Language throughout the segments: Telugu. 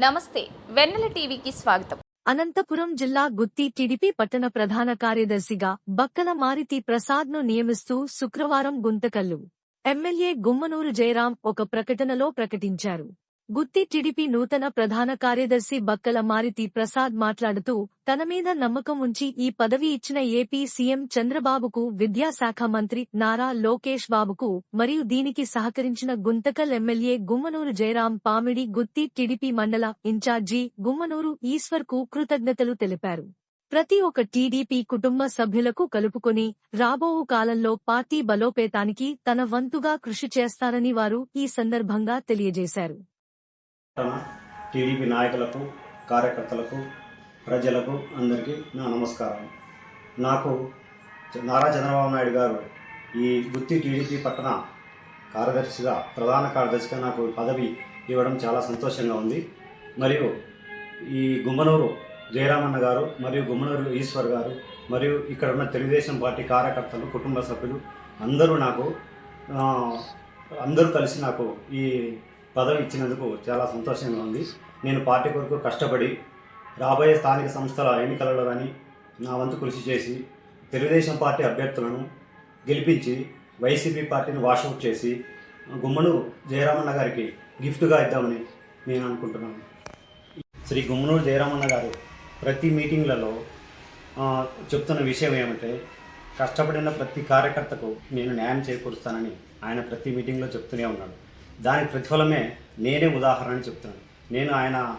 నమస్తే వెన్నెల టీవీకి స్వాగతం. అనంతపురం జిల్లా గుత్తి టీడీపీ పట్టణ ప్రధాన కార్యదర్శిగా బక్కల మారితి ప్రసాద్ను నియమిస్తూ శుక్రవారం గుంతకల్లు. ఎమ్మెల్యే గుమ్మనూరు జయరాం ఒక ప్రకటనలో ప్రకటించారు. గుత్తి టీడీపీ నూతన ప్రధాన కార్యదర్శి బక్కల మారితి ప్రసాద్ మాట్లాడుతూ తన మీద నమ్మకం ఉంచి ఈ పదవి ఇచ్చిన ఏపీ సీఎం చంద్రబాబుకు విద్యాశాఖ మంత్రి నారా లోకేష్ బాబుకు మరియు దీనికి సహకరించిన గుంతకల్ ఎమ్మెల్యే గుమ్మనూరు జయరాం పామిడి గుత్తి టీడీపీ మండల ఇన్ఛార్జి గుమ్మనూరు ఈశ్వర్కు కృతజ్ఞతలు తెలిపారు. ప్రతి ఒక్క టీడీపీ కుటుంబ సభ్యులకు కలుపుకొని రాబో కాలంలో పార్టీ బలోపేతానికి తన వంతుగా కృషి చేస్తారని వారు ఈ సందర్భంగా తెలియజేశారు. టీడీపీ నాయకులకు కార్యకర్తలకు ప్రజలకు అందరికీ నా నమస్కారం. నాకు నారా చంద్రబాబు నాయుడు గారు ఈ గుత్తి టీడీపీ పట్టణ కార్యదర్శిగా ప్రధాన కార్యదర్శిగా నాకు పదవి ఇవ్వడం చాలా సంతోషంగా ఉంది. మరియు ఈ గుమ్మనూరు జయరామన్న గారు మరియు గుమ్మనూరు ఈశ్వర్ గారు మరియు ఇక్కడ ఉన్న తెలుగుదేశం పార్టీ కార్యకర్తలు కుటుంబ సభ్యులు అందరూ నాకు అందరూ కలిసి నాకు ఈ పదవి ఇచ్చినందుకు చాలా సంతోషంగా ఉంది. నేను పార్టీ కొరకు కష్టపడి రాబోయే స్థానిక సంస్థల ఎన్నికలలో కానీ నా వంతు కృషి చేసి తెలుగుదేశం పార్టీ అభ్యర్థులను గెలిపించి వైసీపీ పార్టీని వాషౌట్ చేసి గుమ్మనూరు జయరామన్న గారికి గిఫ్ట్గా ఇద్దామని నేను అనుకుంటున్నాను. శ్రీ గుమ్మనూరు జయరామన్న గారు ప్రతి మీటింగ్లలో చెప్తున్న విషయం ఏమంటే కష్టపడిన ప్రతి కార్యకర్తకు నేను న్యాయం చేకూరుస్తానని ఆయన ప్రతి మీటింగ్లో చెప్తూనే ఉన్నాడు. దానికి ప్రతిఫలమే నేనే ఉదాహరణ చెప్తున్నాను. నేను ఆయన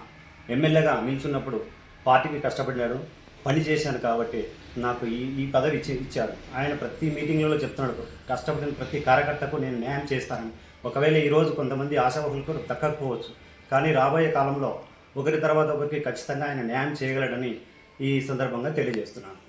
ఎమ్మెల్యేగా నిల్చున్నప్పుడు పార్టీకి కష్టపడ్డాడు పని చేశాను కాబట్టి నాకు ఈ ఈ పదవి ఇచ్చి ఇచ్చాడు. ఆయన ప్రతి మీటింగ్లలో చెప్తున్నాడు కష్టపడిన ప్రతి కార్యకర్తకు నేను న్యాయం చేస్తానని. ఒకవేళ ఈరోజు కొంతమంది ఆశావహులకు దక్కకపోవచ్చు కానీ రాబోయే కాలంలో ఒకరి తర్వాత ఒకరికి ఖచ్చితంగా ఆయన న్యాయం చేయగలడని ఈ సందర్భంగా తెలియజేస్తున్నాను.